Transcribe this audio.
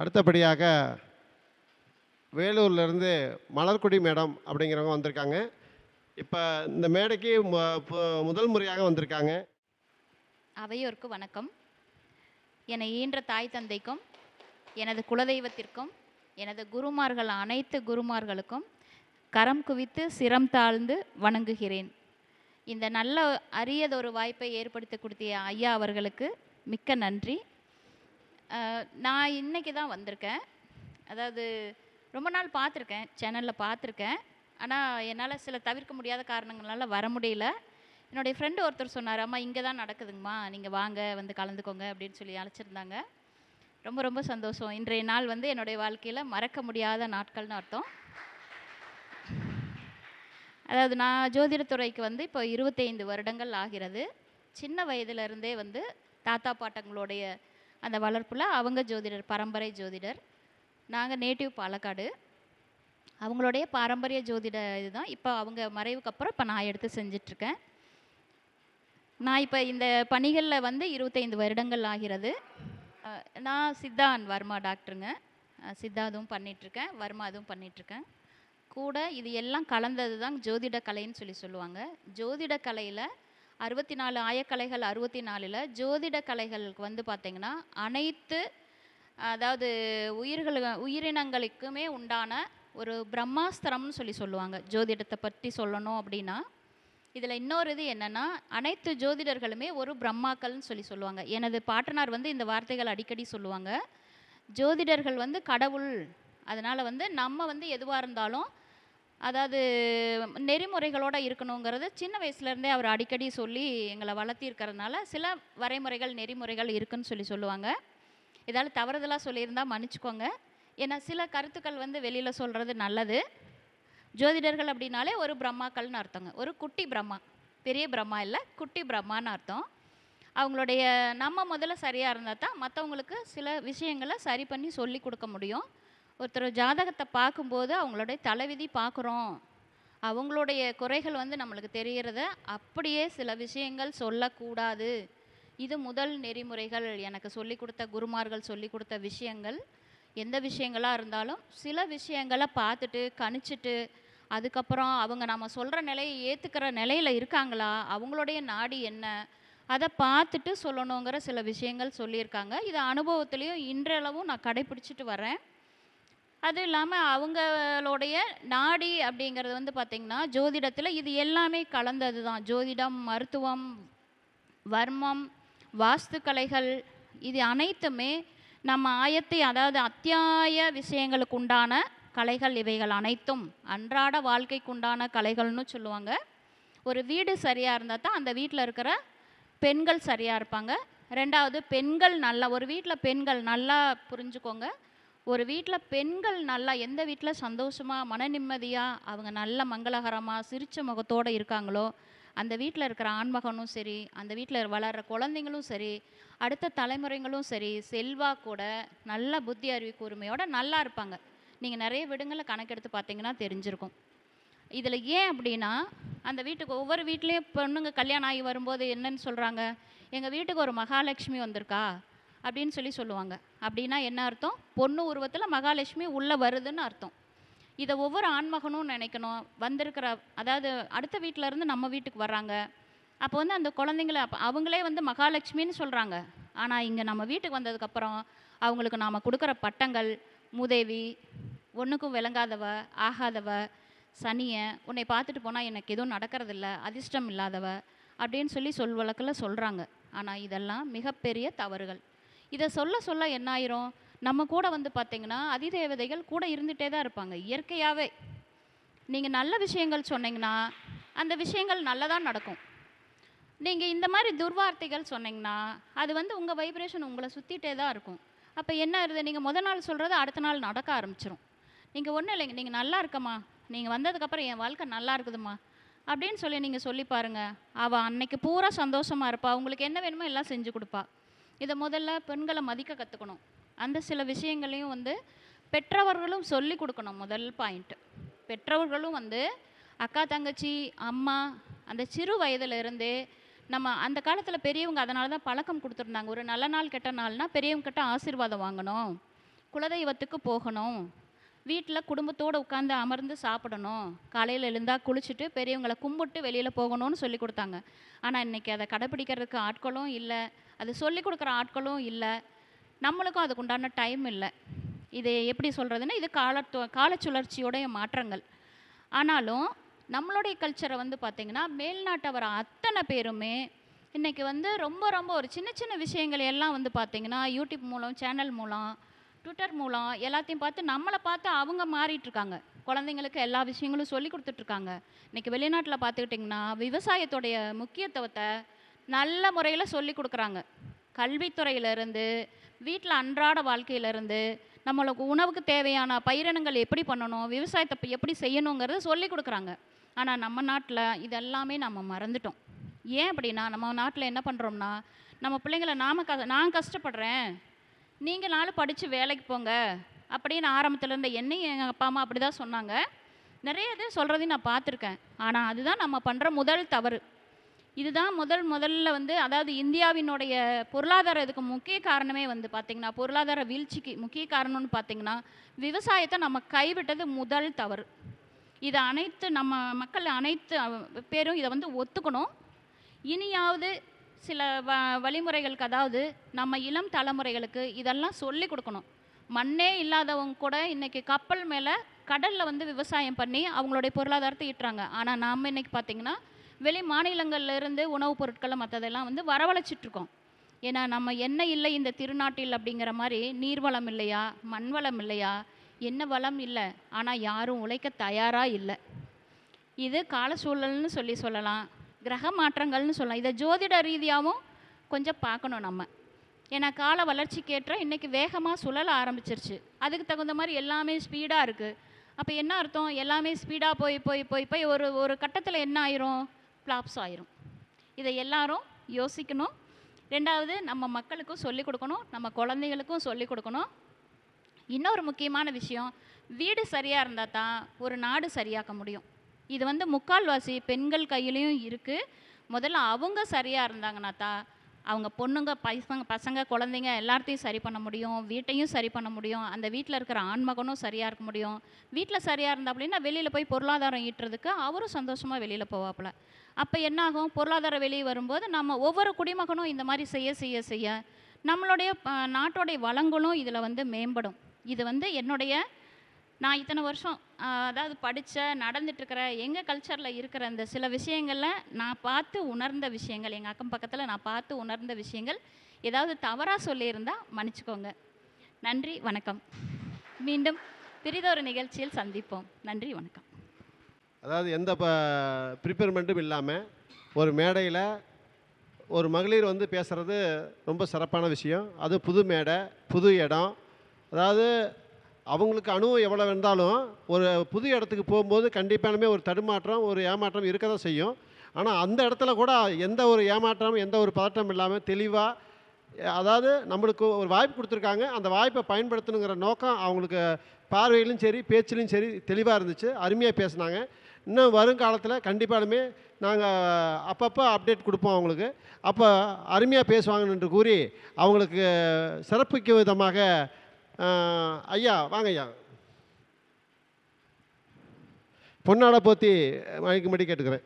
அடுத்தபடியாக வேலூர்லேருந்து மலர்குடி மேடம் அப்படிங்கிறவங்க வந்திருக்காங்க. இப்போ இந்த மேடைக்கு முதல் முறையாக வந்திருக்காங்க. அவையோருக்கு வணக்கம். என்னை ஈன்ற தாய் தந்தைக்கும் எனது குலதெய்வத்திற்கும் எனது குருமார்கள் அனைத்து குருமார்களுக்கும் கரம் குவித்து சிரம் தாழ்ந்து வணங்குகிறேன். இந்த நல்ல அரியதொரு வாய்ப்பை ஏற்படுத்தி கொடுத்திய ஐயா அவர்களுக்கு மிக்க நன்றி. நான் இன்னைக்கு தான் வந்திருக்கேன். அதாவது ரொம்ப நாள் பார்த்துருக்கேன் சேனலில் பார்த்துருக்கேன். ஆனால் என்னால் சில தவிர்க்க முடியாத காரணங்களால் வர முடியல. என்னுடைய ஃப்ரெண்டு ஒருத்தர் சொன்னார் அம்மா இங்கே தான் நடக்குதுங்கம்மா. நீங்கள் வாங்க வந்து கலந்துக்கோங்க அப்படின்னு சொல்லி அழைச்சிருந்தாங்க. ரொம்ப ரொம்ப சந்தோஷம். இன்றைய நாள் வந்து என்னுடைய வாழ்க்கையில் மறக்க முடியாத நாட்கள்னு அர்த்தம். அதாவது நான் ஜோதிடத்துறைக்கு வந்து இப்போ இருபத்தைந்து வருடங்கள் ஆகிறது. சின்ன வயதிலிருந்தே வந்து தாத்தா பாட்டங்களுடைய அந்த வளர்ப்பில் அவங்க ஜோதிடர் பரம்பரை ஜோதிடர். நாங்கள் நேட்டிவ் பாலக்காடு. அவங்களுடைய பாரம்பரிய ஜோதிட இதுதான். இப்போ அவங்க மறைவுக்கு அப்புறம் இப்போ நான் எடுத்து செஞ்சிட்ருக்கேன். நான் இப்போ இந்த பணிகளில் வந்து இருபத்தைந்து வருடங்கள் ஆகிறது. நான் சித்தான் வர்மா டாக்டருங்க. சித்தா அதுவும் பண்ணிகிட்ருக்கேன் வர்மா அதுவும் பண்ணிகிட்ருக்கேன் கூட இது எல்லாம் கலந்தது தான் ஜோதிட கலைன்னு சொல்லி சொல்லுவாங்க. ஜோதிட கலையில் அறுபத்தி நாலு ஆயக்கலைகள் அறுபத்தி நாலில் ஜோதிட கலைகளுக்கு வந்து பார்த்திங்கன்னா அனைத்து அதாவது உயிர்கள் உயிரினங்களுக்குமே உண்டான ஒரு பிரம்மாஸ்திரம்னு சொல்லி சொல்லுவாங்க. ஜோதிடத்தை பற்றி சொல்லணும் அப்படின்னா இதில் இன்னொரு இது என்னென்னா அனைத்து ஜோதிடர்களுமே ஒரு பிரம்மாக்கள்னு சொல்லி சொல்லுவாங்க. எனது பாட்டனார் வந்து இந்த வார்த்தைகள் அடிக்கடி சொல்லுவாங்க. ஜோதிடர்கள் வந்து கடவுள். அதனால் வந்து நம்ம வந்து எதுவாக இருந்தாலும் அதாவது நெறிமுறைகளோடு இருக்கணுங்கிறது சின்ன வயசுலேருந்தே அவர் அடிக்கடி சொல்லி எங்களை வளர்த்திருக்கிறதுனால சில வரைமுறைகள் நெறிமுறைகள் இருக்குன்னு சொல்லி சொல்லுவாங்க. ஏதாவது தவறுதலாக சொல்லியிருந்தால் மன்னிச்சுக்கோங்க. ஏன்னா சில கருத்துக்கள் வந்து வெளியில் சொல்கிறது நல்லது. ஜோதிடர்கள் அப்படின்னாலே ஒரு பிரம்மாக்கள்னு அர்த்தங்க. ஒரு குட்டி பிரம்மா. பெரிய பிரம்மா இல்லை குட்டி பிரம்மான்னு அர்த்தம். அவங்களுடைய நம்ம முதல்ல சரியாக இருந்தால் தான் மற்றவங்களுக்கு சில விஷயங்களை சரி பண்ணி சொல்லி கொடுக்க முடியும். ஒருத்தர் ஜாதகத்தை பார்க்கும்போது அவங்களுடைய தலைவிதி பார்க்குறோம். அவங்களுடைய குறைகள் வந்து நம்மளுக்கு தெரிகிறத அப்படியே சில விஷயங்கள் சொல்லக்கூடாது. இது முதல் நெறிமுறைகள். எனக்கு சொல்லி கொடுத்த குருமார்கள் சொல்லி கொடுத்த விஷயங்கள். எந்த விஷயங்களாக இருந்தாலும் சில விஷயங்களை பார்த்துட்டு கணிச்சிட்டு அதுக்கப்புறம் அவங்க நம்ம சொல்கிற நிலையை ஏற்றுக்கிற நிலையில் இருக்காங்களா? அவங்களுடைய நாடி என்ன? அதை பார்த்துட்டு சொல்லணுங்கிற சில விஷயங்கள் சொல்லியிருக்காங்க. இது அனுபவத்துலேயும் இன்றளவும் நான் கடைப்பிடிச்சிட்டு வரேன் அதுவும் இல்லாமல் அவங்களுடைய நாடி அப்படிங்கிறது வந்து பார்த்திங்கன்னா ஜோதிடத்தில் இது எல்லாமே கலந்தது தான் ஜோதிடம் மருத்துவம் வர்மம் வாஸ்துக்கலைகள் இது அனைத்துமே நம்ம ஆயத்தை அதாவது அத்தியாய விஷயங்களுக்கு உண்டான கலைகள் இவைகள் அனைத்தும். அன்றாட வாழ்க்கைக்கு உண்டான கலைகள்னு சொல்லுவாங்க. ஒரு வீடு சரியாக இருந்தால் தான் அந்த வீட்டில் இருக்கிற பெண்கள் சரியாக இருப்பாங்க. ரெண்டாவது பெண்கள் நல்லா ஒரு வீட்டில் பெண்கள் நல்லா புரிஞ்சுக்கோங்க. ஒரு வீட்டில் பெண்கள் நல்லா எந்த வீட்டில் சந்தோஷமாக மன நிம்மதியாக அவங்க நல்ல மங்களகரமாக சிரித்த முகத்தோடு இருக்காங்களோ அந்த வீட்டில் இருக்கிற ஆண்மகனும் சரி அந்த வீட்டில் வளர்கிற குழந்தைங்களும் சரி அடுத்த தலைமுறைங்களும் சரி செல்வா கூட நல்ல புத்தி அறிவு கூர்மையோடு நல்லா இருப்பாங்க. நீங்கள் நிறைய விடுங்களை கணக்கெடுத்து பார்த்தீங்கன்னா தெரிஞ்சிருக்கும். இதில் ஏன் அப்படின்னா அந்த வீட்டுக்கு ஒவ்வொரு வீட்லேயும் பொண்ணுங்க கல்யாணம் ஆகி வரும்போது என்னன்னு சொல்கிறாங்க எங்கள் வீட்டுக்கு ஒரு மகாலட்சுமி வந்திருக்கா? அப்படின்னு சொல்லி சொல்லுவாங்க. அப்படின்னா என்ன அர்த்தம்? பொண்ணு உருவத்தில் மகாலட்சுமி உள்ளே வருதுன்னு அர்த்தம். இதை ஒவ்வொரு ஆண்மகனும் நினைக்கணும். வந்திருக்கிற அதாவது அடுத்த வீட்டில் இருந்து நம்ம வீட்டுக்கு வர்றாங்க. அப்போ வந்து அந்த குழந்தைங்கள அப்போ அவங்களே வந்து மகாலட்சுமின்னு சொல்கிறாங்க ஆனால் இங்கே நம்ம வீட்டுக்கு வந்ததுக்கப்புறம் அவங்களுக்கு நாம் கொடுக்குற பட்டங்கள் மூதேவி ஒன்றுக்கும் விளங்காதவ ஆகாதவ சனியை உன்னை பார்த்துட்டு போனால் எனக்கு எதுவும் நடக்கிறதில்ல அதிர்ஷ்டம் இல்லாதவ அப்படின்னு சொல்லி சொல் வழக்கில் சொல்கிறாங்க ஆனால் இதெல்லாம் மிகப்பெரிய தவறுகள். இதை சொல்ல சொல்ல என்ன ஆயிரும்? நம்ம கூட வந்து பார்த்திங்கன்னா அதிதேவதைகள் கூட இருந்துகிட்டே தான் இருப்பாங்க இயற்கையாகவே நீங்கள் நல்ல விஷயங்கள் சொன்னீங்கன்னா அந்த விஷயங்கள் நல்லதாக நடக்கும். நீங்கள் இந்த மாதிரி துர்வார்த்தைகள் சொன்னீங்கன்னா அது வந்து உங்கள் வைப்ரேஷன் உங்களை சுற்றிட்டே தான் இருக்கும். அப்போ என்ன ஆகுது? நீங்கள் முத நாள் சொல்கிறது அடுத்த நாள் நடக்க ஆரம்பிச்சிரும். நீங்கள் ஒன்றும் இல்லைங்க நீங்கள் நல்லா இருக்கம்மா. நீங்கள் வந்ததுக்கப்புறம் என் வாழ்க்கை நல்லா இருக்குதும்மா. அப்படின்னு சொல்லி நீங்கள் சொல்லி பாருங்க. அவள் அன்னைக்கு பூரா சந்தோஷமாக இருப்பாள் உங்களுக்கு என்ன வேணுமோ எல்லாம் செஞ்சு கொடுப்பா. இதை முதல்ல பெண்களை மதிக்க கற்றுக்கணும் அந்த சில விஷயங்களையும் வந்து பெற்றவர்களும் சொல்லி கொடுக்கணும் முதல் பாயிண்ட்டு பெற்றவர்களும் வந்து அக்கா தங்கச்சி அம்மா அந்த சிறு வயதிலிருந்தே நம்ம அந்த காலத்தில் பெரியவங்க அதனால தான் பழக்கம் கொடுத்துருந்தாங்க. ஒரு நல்ல நாள் கெட்ட நாள்னா பெரியவங்க கிட்ட ஆசீர்வாதம் வாங்கணும். குலதெய்வத்துக்கு போகணும். வீட்டில் குடும்பத்தோடு உட்காந்து அமர்ந்து சாப்பிடணும். காலையில் எழுந்தா குளிச்சுட்டு பெரியவங்களை கும்பிட்டு வெளியில் போகணும்னு சொல்லி கொடுத்தாங்க. ஆனால் இன்றைக்கி அதை கடைப்பிடிக்கிறதுக்கு ஆட்களும் இல்லை. அது சொல்லி கொடுக்குற ஆட்களும் இல்லை. நம்மளுக்கும் அதுக்கு உண்டான டைம் இல்லை. இது எப்படி சொல்கிறதுன்னா இது கால காலச்சுழற்சியோடைய மாற்றங்கள். ஆனாலும் நம்மளுடைய கல்ச்சரை வந்து பார்த்திங்கன்னா மேல்நாட்டவர் அத்தனை பேருமே இன்றைக்கி வந்து ரொம்ப ரொம்ப ஒரு சின்ன சின்ன விஷயங்கள் எல்லாம் வந்து பார்த்திங்கன்னா யூடியூப் மூலம் சேனல் மூலம் ட்விட்டர் மூலம் எல்லாத்தையும் பார்த்து நம்மளை பார்த்து அவங்க மாறிட்டுருக்காங்க குழந்தைங்களுக்கு எல்லா விஷயங்களும் சொல்லி கொடுத்துட்ருக்காங்க இன்றைக்கி வெளிநாட்டில் பார்த்துக்கிட்டிங்கன்னா விவசாயத்துடைய முக்கியத்துவத்தை நல்ல முறையில் சொல்லி கொடுக்குறாங்க. கல்வித்துறையிலேருந்து வீட்டில் அன்றாட வாழ்க்கையிலேருந்து நம்மளுக்கு உணவுக்கு தேவையான பயிரினங்கள் எப்படி பண்ணணும் விவசாயத்தை எப்படி செய்யணுங்கிறத சொல்லி கொடுக்குறாங்க. ஆனால் நம்ம நாட்டில் இதெல்லாமே நம்ம மறந்துட்டோம். ஏன் அப்படின்னா நம்ம நாட்டில் என்ன பண்ணுறோம்னா நம்ம பிள்ளைங்களை நாம க நான் கஷ்டப்படுறேன். நீங்கள் நாளும் படித்து வேலைக்கு போங்க. அப்படின்னு ஆரம்பத்தில் இருந்த என்னையும் எங்கள் அப்பா அம்மா அப்படி தான் சொன்னாங்க. நிறைய இது சொல்கிறதையும் நான் பார்த்துருக்கேன். ஆனால் அதுதான் நம்ம பண்ணுற முதல் தவறு. இதுதான் முதல் முதல்ல வந்து அதாவது இந்தியாவினுடைய பொருளாதார இதுக்கு முக்கிய காரணமே வந்து பார்த்திங்கன்னா பொருளாதார வீழ்ச்சிக்கு முக்கிய காரணம்னு பார்த்திங்கன்னா விவசாயத்தை நம்ம கைவிட்டது முதல் தவறு. இதை அனைத்து நம்ம மக்கள் அனைத்து பேரும் இதை வந்து ஒத்துக்கணும். இனியாவது சில வ வழிமுறைகளுக்கு அதாவது நம்ம இளம் தலைமுறைகளுக்கு இதெல்லாம் சொல்லி கொடுக்கணும். மண்ணே இல்லாதவங்க கூட இன்னைக்கு கப்பல் மேலே கடலில் வந்து விவசாயம் பண்ணி அவங்களுடைய பொருளாதாரத்தை ஈட்டுறாங்க. ஆனால் நாம் இன்னைக்கு பார்த்தீங்கன்னா வெளி மாநிலங்களில் இருந்து உணவுப் பொருட்களை மற்றதெல்லாம் வந்து வரவழைச்சிட்டு இருக்கோம் ஏன்னா நம்ம என்ன இல்லை இந்த திருநாட்டில் அப்படிங்கிற மாதிரி நீர்வளம் இல்லையா மண் வளம் இல்லையா என்ன வளம் இல்லை ஆனால் யாரும் உழைக்க தயாராக இல்லை. இது கால சூழல்னு சொல்லி சொல்லலாம் கிரக மாற்றங்கள்னு சொல்லலாம். இதை ஜோதிட ரீதியாகவும் கொஞ்சம் பார்க்கணும் நம்ம. ஏன்னா கால வளர்ச்சிக்கேற்ற இன்றைக்கி வேகமாக சுழல ஆரம்பிச்சிருச்சு. அதுக்கு தகுந்த மாதிரி எல்லாமே ஸ்பீடாக இருக்குது அப்போ என்ன அர்த்தம்? எல்லாமே ஸ்பீடாக போய் போய் போய் போய் ஒரு ஒரு கட்டத்தில் என்ன ஆயிரும்? ஃப்ளாப்ஸ் ஆயிரும். இதை எல்லாரும் யோசிக்கணும். ரெண்டாவது நம்ம மக்களுக்கும் சொல்லிக் கொடுக்கணும். நம்ம குழந்தைகளுக்கும் சொல்லிக் கொடுக்கணும். இன்னொரு முக்கியமான விஷயம் வீடு சரியாக இருந்தால் தான் ஒரு நாடு சரியாக்க முடியும். இது வந்து முக்கால்வாசி பெண்கள் கையிலையும் இருக்குது முதல்ல அவங்க சரியாக இருந்தாங்கன்னா தான் அவங்க பொண்ணுங்க பசங்க பசங்க குழந்தைங்க எல்லாத்தையும் சரி பண்ண முடியும். வீட்டையும் சரி பண்ண முடியும். அந்த வீட்டில் இருக்கிற ஆண்மகனும் சரியாக இருக்க முடியும். வீட்டில் சரியாக இருந்தா அப்படின்னா வெளியில் போய் பொருளாதாரம் ஈட்டுறதுக்கு அவரும் சந்தோஷமாக வெளியில் போவாப்புல. அப்போ என்ன ஆகும் வெளியே வரும்போது நம்ம ஒவ்வொரு குடிமகனும் இந்த மாதிரி செய்ய செய்ய செய்ய நம்மளுடைய நாட்டோடைய வளங்களும் இதில் வந்து மேம்படும். இது வந்து என்னுடைய நான் இத்தனை வருஷம் அதாவது படித்த நடந்துட்டுருக்கிற எங்கள் கல்ச்சரில் இருக்கிற அந்த சில விஷயங்களில் நான் பார்த்து உணர்ந்த விஷயங்கள் எங்கள் அக்கம் பக்கத்தில் நான் பார்த்து உணர்ந்த விஷயங்கள் ஏதாவது தவறாக சொல்லியிருந்தால் மன்னிச்சுக்கோங்க. நன்றி வணக்கம். மீண்டும் பிரிதொரு நிகழ்ச்சியில் சந்திப்போம். நன்றி வணக்கம். அதாவது எந்த ப ப்ரிப்பேர்மெண்ட்டும் இல்லாமல் ஒரு மேடையில் ஒரு மகளிர் வந்து பேசுகிறது ரொம்ப சிறப்பான விஷயம். அது புது மேடை புது இடம். அதாவது அவங்களுக்கு அனுபவம் எவ்வளோ இருந்தாலும் ஒரு புது இடத்துக்கு போகும்போது கண்டிப்பானுமே ஒரு தடுமாற்றம் ஒரு ஏமாற்றம் இருக்க தான் செய்யும். ஆனால் அந்த இடத்துல கூட எந்த ஒரு ஏமாற்றமும் எந்த ஒரு பதட்டம் இல்லாமல் தெளிவாக அதாவது நம்மளுக்கு ஒரு வாய்ப்பு கொடுத்துருக்காங்க. அந்த வாய்ப்பை பயன்படுத்தணுங்கிற நோக்கம் அவங்களுக்கு பார்வையிலும் சரி பேச்சிலும் சரி தெளிவாக இருந்துச்சு. அருமையாக பேசினாங்க. இன்னும் வருங்காலத்தில் கண்டிப்பாலுமே நாங்கள் அப்பப்போ அப்டேட் கொடுப்போம் அவங்களுக்கு. அப்போ அருமையாக பேசுவாங்கன்னு என்று கூறி அவங்களுக்கு சிறப்பிக்கும் விதமாக ஐயா வாங்க ஐயா. பொன்னாடை போற்றி மயக்கும்படி கேட்டுக்கிறேன்.